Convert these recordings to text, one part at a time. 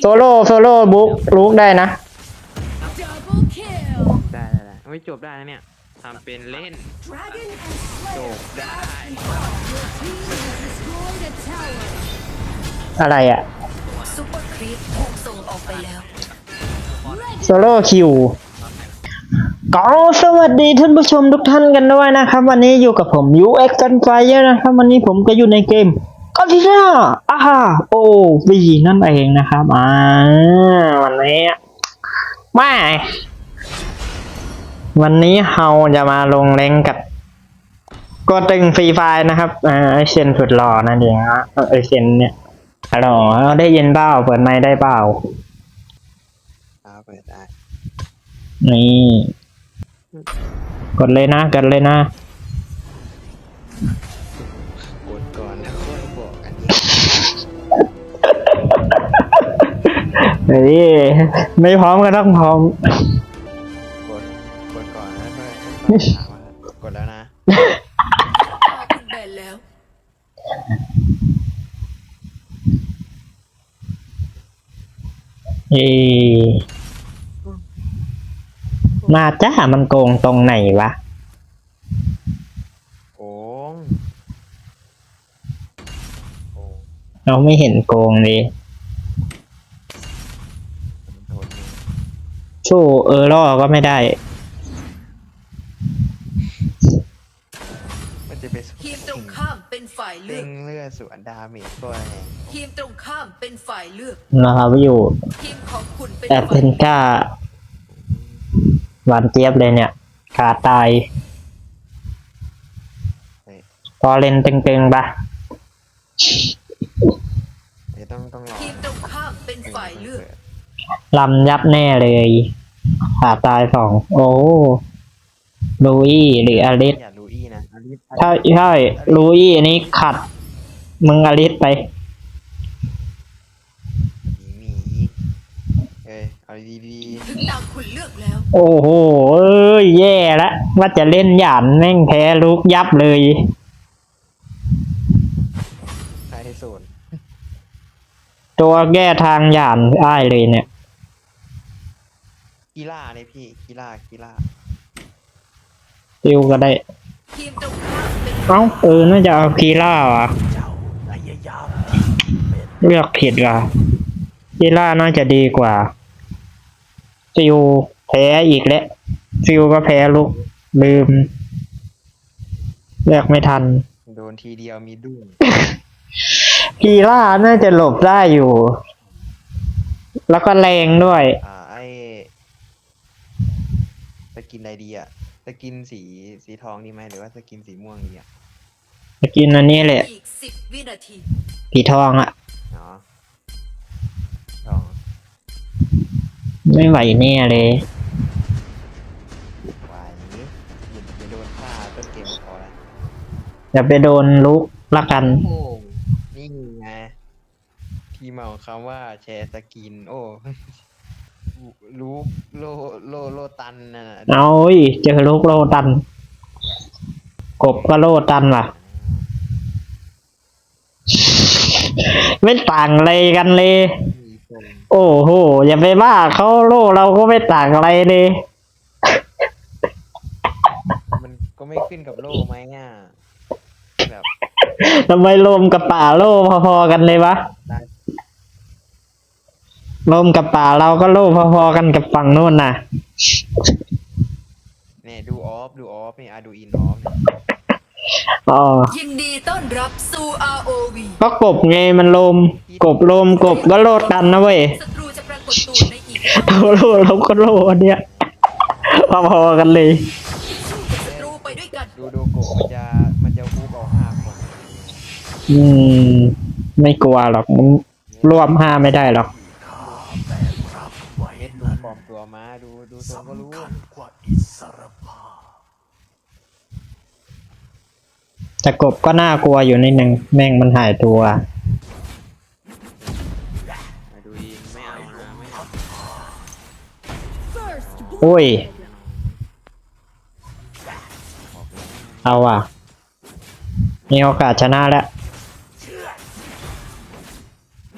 โซโล่โซโล่บุ๊กลุกได้นะ Double kill. ได้ได้ได้ไม่จบได้นะเนี่ยทำเป็นเล่น Dragon and จ Slayer. บได้ Your team has destroyed a tower. อะไรอะซุปเปอร์ครีปถูกส่งออกไปแล้ว โซโล่คิวก็สวัสดีท่านผู้ชมทุกท่านกันด้วยนะครับ วันนี้อยู่กับผม UX กันไฟนะครับ วันนี้ผมก็อยู่ในเกมก็ที่ห้าอ่า โอ้วีนั่นเองนะครับอ่าวันนี้ไม่วันนี้เราจะมาลงเล่งกับก็ตึงฟรีไฟนะครับอ่าไอเซนสุดหล่อนั่นเองฮะไอเซนเนี่ยฮัลโหลได้ยินเปล่าเปิดไมค์ได้เปล่าเอาเปิดได้ นี่ กดเลยนะ กดเลยนะ เฮ้ยไม่พร้อมก็ต้องพร้อม กดกดก่อนแล้วค่อยค่อยถามว่ากดแล้วนะคุณแบนแล้ว เอ้มาจ้ามันโกงตรงไหนวะโกงโกงเราไม่เห็นโกงเลย มันโดนมึง สู้เออล่อก็ไม่ได้ มันจะไปสทีมตรงข้ามเป็นฝ่ายเลืเล่อก งเลือดสวนดาเมจก็แรงทีมตรงข้ามเป็นฝ่ายเลือก นะครับอยู่ทีมของคุณเป็นแอบเพฝ่ายนก้าหวานเจี๊ยบเลยเนี่ย ขาตายเฮ้ยพอเล่นตึงๆปะเดี๋ยวต้องต้องรอทีมตรงข้ามเป็นฝ่ายเลือก ลำยับแน่เลย ขาตายสองโอ้ลุยหรืออลิสอย่ารู้อี้นะอลิสใช่ใช่ลุยอันนี้ขัด มึงอลิสไปหมีหมีเอ้ยเอาดีดีถึงตามคุณเลือกแล้ว โอ้โหเอ้ยแย่ละว่าจะเล่นหยานแม่งแพ้ลุกยับเลยๆใครให้ศูนย์ตัวแก้ทางหยานอ้ายเลยเนี่ย กีฬาเนี่ยพี่กีฬากีฬาติวก็ได้ ทีมตรงข้ามเป็นเอ้าเออน่าจะเอาคีล่าว่ะเลือกผิดว่ะคีล่าน่าจะดีกว่าซิวแพ้อีกแล้วซิวก็แพ้ลุกลืม เลือกไม่ทัน โดนทีเดียวมีดุ้งกีล่าน่าจะหลบได้อยู่ แล้วก็แรงด้วย อ่าไอส กินอะไรดีอะสกินสีสีทองดีไหมหรือว่าสกินสีม่วงดีอะจะกินอันนี้แหละอีกสิบวินาทีสีทองอะ่ะ เนาะทองไม่ไหวแน่เลย วายนี้อย่าอย่าโดนฆ่าต้นเกมก็พอละอย่าไปโดนลุกละกัน โอ้นี่ไงที่มาของคำว่าแชร์สกิน โอ้ รู้โลโลโลตันน่ะเอาอีกเจอลุกโลตัน กบก็โลตันว่ะ ไม่ต่างอะไรกันเลยมีคนโอ้โห อย่าไปว่าเขาโลเราก็ไม่ต่างอะไรเลย มันก็ไม่ขึ้นกับโลไหมอะแบบทำไมลมกับป่าโลพอๆกันเลยวะได้ ลมกับป่าเราก็โลพอๆกันกับฝั่งนู้นน่ะเนี่ยดูออฟดูออฟนี่อะดูอินออฟเนี่ยอ๋อยินดีต้อนรับสู่ ROV ก็กบไงมันลม กบลมกบก็โลดกันนะเว้ยศัตรูจะปรากฏตัวในอีกเราโลเราก็โลอันเนี้ยพอๆกันเลย ศัตรูไปด้วยกันดูดูโกะมันจะมันจะฮูบเอาห้าคนอืม ไม่กลัวหรอกมันรวมห้าไม่ได้หรอก เม็ดดูปลอมตัวมาดูดูทรงก็รู้แต่กบก็น่ากลัวอยู่นิดนึงแม่งมันหายตัว มาดูอินไม่เอานะไม่เอา First โอ้ย blood. เอาอะ มีโอกาสชนะแล้ว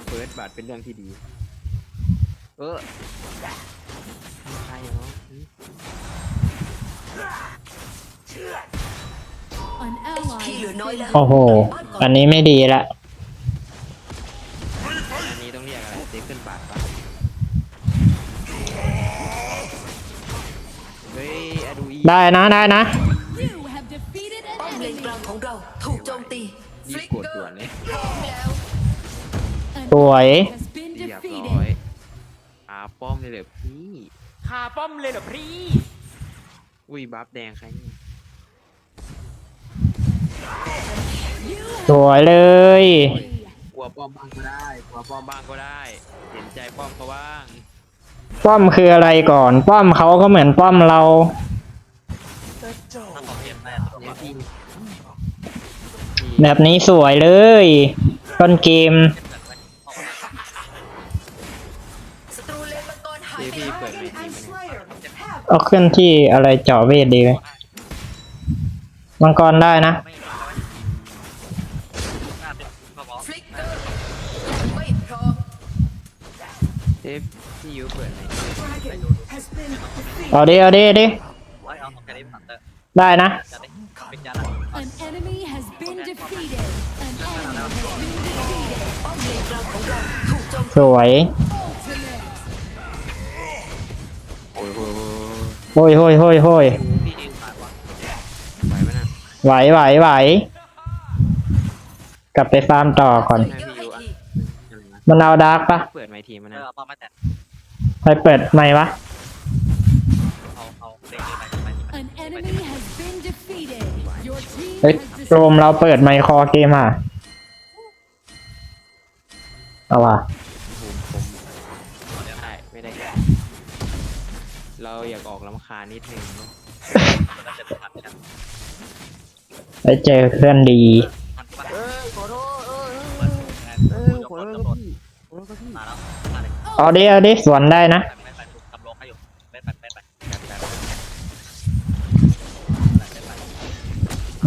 เฟิร์สบัตรเป็นเรื่องที่ดี เออใครเนาะ An ally ที่เหลือ has น้อย been แล้วโอ้โห อันนี้ไม่ดีละ อันนี้ต้องเรียกอะไรเซฟขึ้นบาทปะเฮ้ยอะดูอีได้นะได้นะ You have defeated ป้อ an มเลน enemy. กลางของเราถูกโจมตี รีฟบลิกกดเกอด่วนร์เลยพร้อมแล้ว An สวย enemy has ป้อมเลยเหรอพี่คาป้อมเลยเหรอพี่อุ้ยบัฟแดงใครนี่ You สวยเลย กลัวป้อมบ้างก็ได้กลัวป้อมบ้างก็ได้ เห็นใจป้อมเขาบ้าง ป้อมคืออะไรก่อน ป้อมเขาก็เหมือนป้อมเราเนี่ยพี่แบบนี้สวยเลย ต้นเกม เนี่ยเอาขึ้นที่อะไรเจาะเวทดีไหมมังกรได้นะฟลิกเกอร์ยังไม่พร้อมเทปพี่ยูเปิดไหนเอาดิเอาดิเอาดิได้นะ An enemy has been defeated. An enemy has been defeated. ป้อมเลนกลางของเราถูกโจมสวย โอ้ยโอ้ยโฮ้ยโฮ้ยโฮ้ยโฮ้ยพี่เองตายว่ะไหวไหมนะไหวไหวไหวกลับไปฟาร์มต่อก่อนให้พี่ยูอะอะไรนะมันเอาดาร์กปะเปิดไมค์ทีมันนะไปเปิดไหมค์วะ An enemy has been defeated. Your team เฮ้ย has โรม destroyed. เราเปิดไมค์คอเกมอะเอาว่ะ เราอยากออกลำคาญนิดนึงเนอะไปเจอเพื่อนดีเออขอโทษเออเออเออขอโทษครับพี่ขอโทษครับพี่เอาดิเอาดิสวนได้นะ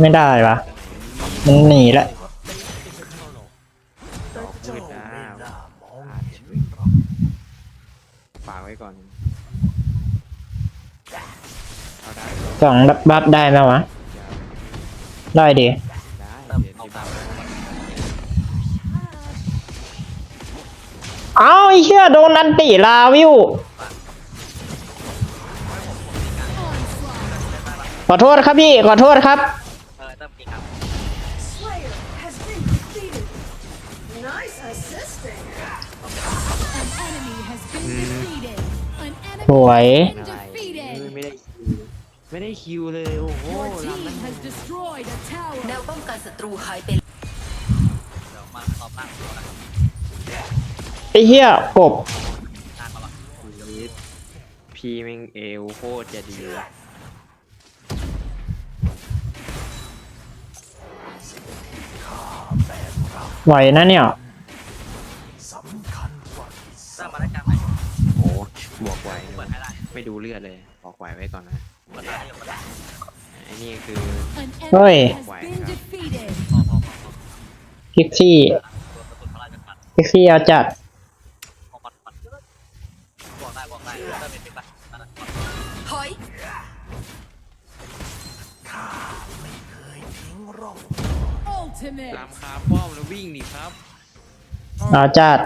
ไม่ได้วะมันหนีละ สองดับบัฟได้ไหมวะ ได้ดิได้เดี๋ยวที่บ้านเอาไอ้เชี่ยโดนนันติลาวิว ขอโทษครับพี่ ขอโทษครับ Slayer has been ไม่ได้คิวเลย โอ้โห Your ลำ team นั้น has destroyed a แน tower. วป้องกันศัตรูหายไปไอ้เหี้ยกบพีแม่งเอวโคตรจะดีว่ะไหวนะเนี่ยโอ้บวกไหวนะไม่ดูเลือดเลยบอกไหวไว้ก่อนนะไอ้ นี่คือ An Oi. enemy has been defeated. พิกซี่พิกซี่เอาจัดถอย Ultimate. ลำคาป้อมแล้ววิ่งดิครับเอาจัด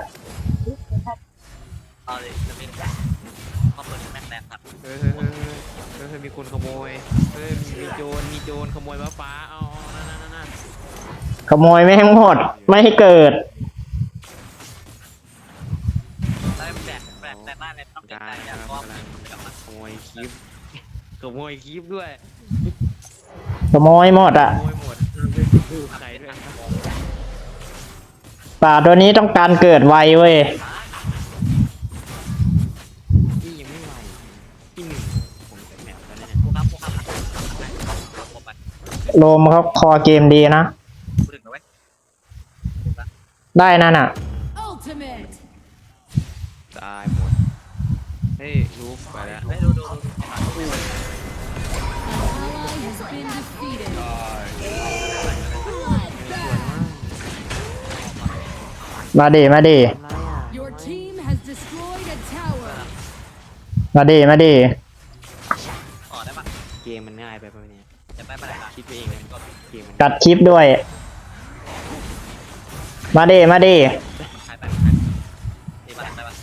เฮ้ยเฮ้ยเฮ้ยเฮ้ย เฮ้ยมีคนขโมยเฮ้ยมีโจรมีโจรขโมยฟ้าฟ้าเอาเอานั่นนั่นนั่นนั่นขโมยแม่งหมด ไม่ให้เกิด ได้ครับกำลังขโมยคลิปขโมยคลิปด้วยขโมยหมดอะขโมยหมดใครด้วยครับป่าตัวนี้ต้องการเกิดไวเว้ย พี่ยังไม่ไหวที่หนึ่งผมจะแมวแล้วเนี่ย โรมเขาคอเกมดีนะ ได้นั่นอะ Ultimate. ตายหมด เฮ้ยรูฟไปแล้ว An ally has been defeated. Bloodbath. มาดิมาดิทำไรอะ Your team has destroyed destroyed a tower. มาดีมาดี คิดไปเองเลยเกมมันกัดคลิปด้วย มาดีมาดีใช้ไปดีปะได้ปะ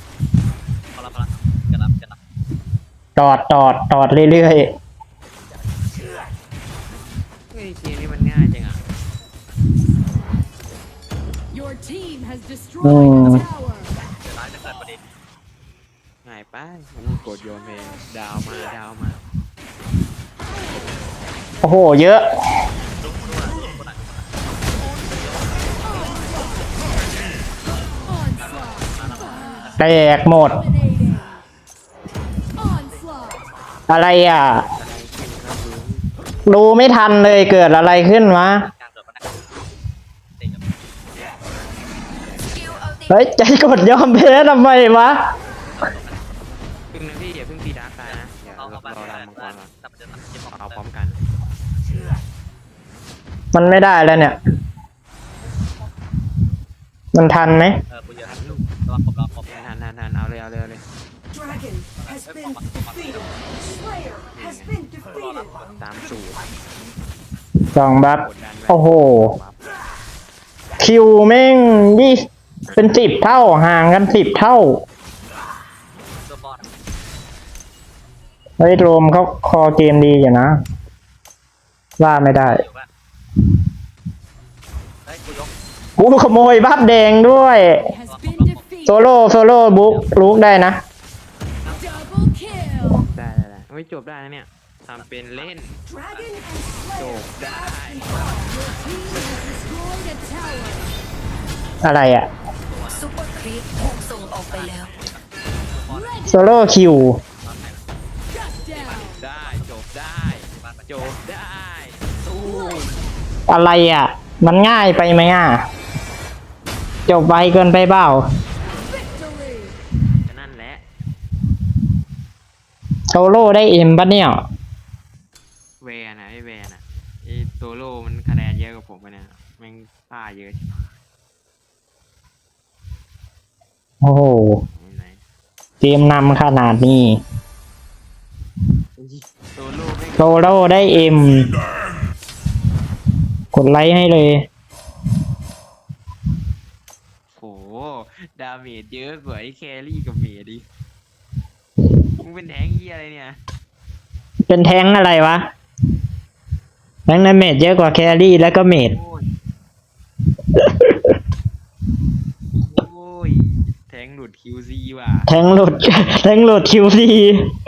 พอละพอละกระดับกระดับตอดตอดตอดเรื่อยเฮ้ยเกมนี้มันง่ายจังอะ Your team has destroyed Hmm. a tower. เดี๋ยวร้ายจะเกิดพอดีง่ายไปมันกดโยนเพลงดาวมาดาวมาๆ โอ้โห เยอะ Onslaught. แตกหมด Dominating. Onslaught. อะไรอะอะไรขึ้นก็คือดูไม่ทันเลยเกิดอะไรขึ้นวะกลางเกิดปะเนี่ยเด็กกับสกิลอัลติเฮ้ย ใจกดยอมแพ้ทำไมวะพึ่งนะพี่อย่าเพิ่งตีดาร์กตายนะเดี๋ยวเอารอเข้าไปรอได้รำมังกรก่อนแต่มันจะตัดเก็บของเอาพร้เติอมมกัน มันไม่ได้แล้วเนี่ย มันทันไหมจังผมรอผมทันทันทันเอาเลยเอาเลยเอาเลย Dragon has been defeated. Slayer has been defeated. ตามสูตรสองบัฟกดดันไว้โอ้โห คิวแม่งยี่เป็นสิบเท่าห่างกันสิบเท่าตัวบอลเฮ้ยโรมเขาคอเกมดีอยู่นะว่าไม่ได้ อยู่ปะเฮ้ยกูยกกูขโมยบัฟแดงด้วย Has been โซ defeated. โล่โซโล่บุ๊กลุกได้นะ Double kill. ได้ได้ได้ไม่จบได้นะเนี่ยทำเป็นเล่น Dragon and จ Slayer บได้ Your team has destroyed a tower. อะไรอะซุปเปอร์ครีปถูกส่งออกไปแล้วโซโล่คิว Shut down. ได้จบได้จบได้สู้ อะไรอะ มันง่ายไปไหมอะ จบไวเกินไปเปล่า Victory. ก็นั่นแหละ โซโล่ได้เอ็มปะเนี่ย แวนนะไอแวนอะไอโตโร่มันคะแนนเยอะกว่าผมไปเนี่ยแม่งป้าเยอะโอ้โห ไหนเกมนำขนาดนี้โตโร่แม่งโซโล่ได้เอ็ม กดไลค์ให้เลย โหดาเมจเยอะกว่าไอแครี่กับเมดดิมึงเป็นแทงเฮียอะไรเนี่ยเป็นแท้งอะไรวะแท้งในเมดเยอะกว่าแครี่แล้วก็เมดโอ้ยโอ้ยแทงหลุดคิวซีว่ะ แท้งหลุด แท้งหลุดคิวซีโ